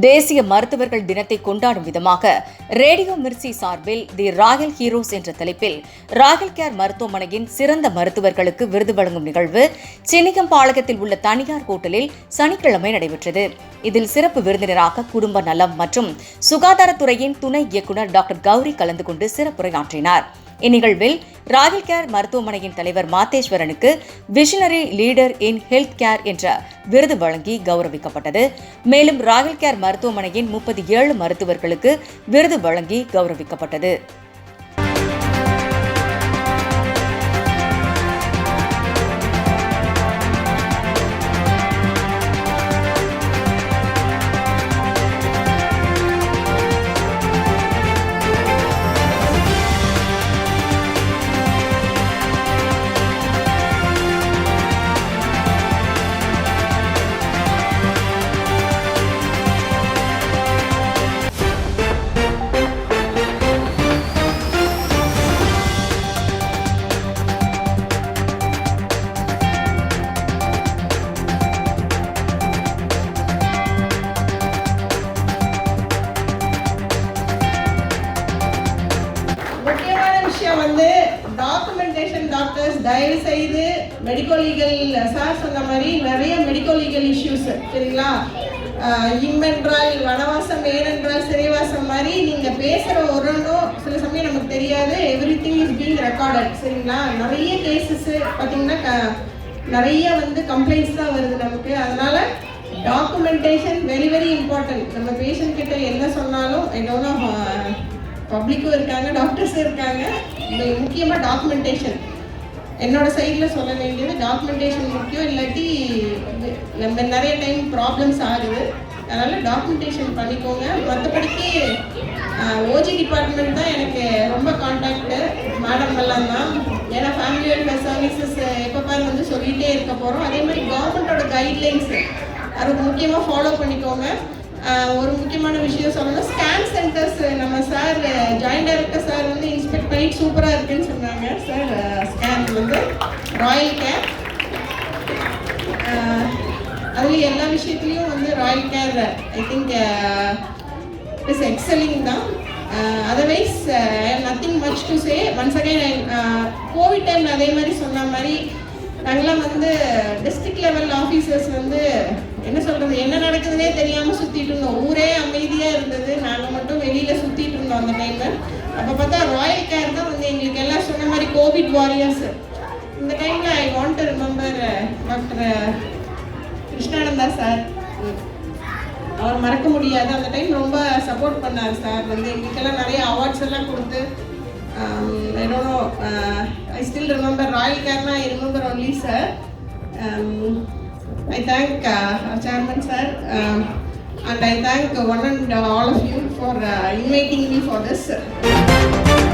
தேசிய மருத்துவர்கள் தினத்தை கொண்டாடும் விதமாக ரேடியோ மிர்சி சார்பில் தி ராயல் ஹீரோஸ் என்ற தலைப்பில் ராயல் கேர் மருத்துவமனையின் சிறந்த மருத்துவர்களுக்கு விருது வழங்கும் நிகழ்வு சின்னிகம்பாளையத்தில் உள்ள தனியார் ஹோட்டலில் சனிக்கிழமை நடைபெற்றது. இதில் சிறப்பு விருந்தினராக குடும்ப நலம் மற்றும் சுகாதாரத்துறையின் துணை இயக்குநர் டாக்டர் கௌரி கலந்து கொண்டு சிறப்புரையாற்றினார் இந்நிகழ்வில் ராயல் கேர் மருத்துவமனையின் தலைவர் மாத்தேஸ்வரனுக்கு visionary leader in health care என்ற விருது வழங்கி கௌரவிக்கப்பட்டது. மேலும் ராயல் கேர் மருத்துவமனையின் முப்பத்தி ஏழு மருத்துவர்களுக்கு விருது வழங்கி கௌரவிக்கப்பட்டது. முக்கியமான விஷயம் வந்து டாக்குமெண்டேஷன் டாக்டர்ஸ் தயவு செய்து மெடிக்கோ லீகல் சார் சொன்ன மாதிரி நிறைய மெடிக்கோ லீகல் இஷ்யூஸ் சரிங்களா? ஆஹ் இம்மென்றால் வனவாசம் ஏனென்றால் சிறைவாசம் மாதிரி நீங்க பேசுற ஒரு ஒன்றும் சில சமயம் நமக்கு தெரியாது. Everything is being recorded சரிங்களா? நிறைய கேசஸ் பார்த்தீங்கன்னா க- நிறைய வந்து கம்ப்ளைண்ட்ஸ் தான் வருது நமக்கு. அதனால டாக்குமெண்டேஷன் வெரி வெரி இம்பார்ட்டன்ட் நம்ம பேஷண்ட் கிட்ட என்ன சொன்னாலும் ஐ டோன்ட் நோ பப்ளிக்கும் இருக்காங்க டாக்டர்ஸும் இருக்காங்க. இது முக்கியமாக டாக்குமெண்டேஷன் என்னோட சைடில் சொல்ல வேண்டியது டாக்குமெண்டேஷன் முக்கியம் இல்லாட்டி இது நம்ம நிறைய டைம் ப்ராப்ளம்ஸ் ஆகுது. அதனால் டாக்குமெண்டேஷன் பண்ணிக்கோங்க. மற்றபடிக்கு ஓஜி டிபார்ட்மெண்ட் தான் எனக்கு ரொம்ப காண்டாக்டு மேடம் எல்லாம் தான். ஏன்னா ஃபேமிலி வெல்ஃபேர் சர்வீசஸ் எப்போ பாரு வந்து சொல்லிகிட்டே இருக்க போகிறோம் அதே மாதிரி கவர்மெண்ட்டோட கைட்லைன்ஸ் அது முக்கியமாக ஃபாலோ பண்ணிக்கோங்க. ஒரு முக்கியமான விஷயம் சொல்லணும் ஸ்கேன் சென்டர்ஸ் நம்ம இன்ஸ்பெக்ட் சூப்பராக இருக்குன்னு சொன்னாங்க. சார் ஸ்கேன் வந்து ராயல் கேர் அதுலேயும் எல்லா விஷயத்துலையும் வந்து royal care I think is excelling தான். Otherwise nothing much to say once again COVID time அதே மாதிரி சொன்ன மாதிரி நாங்களாம் வந்து டிஸ்ட்ரிக்ட் லெவல் ஆஃபீஸர்ஸ் வந்து என்ன சொல்கிறது என்ன நடக்குதுன்னே தெரியாமல் சுற்றிட்டு இருந்தோம். இருந்தோம் அந்த டைமில் அப்போ பார்த்தா ராயல் கேர் தான் வந்து எங்களுக்கு எல்லாம் சொன்ன மாதிரி கோவிட் வாரியர்ஸ் இந்த டைமில் I want to remember doctor Krishnananda sir. அவர் மறக்க முடியாது அந்த டைம் ரொம்ப சப்போர்ட் பண்ணார் சார். வந்து எங்களுக்கெல்லாம் நிறைய அவார்ட்ஸ் எல்லாம் கொடுத்து I I still remember royal கேர்னா I remember only sir I thank chairman sir and I thank one and all of you for uh, inviting me for this.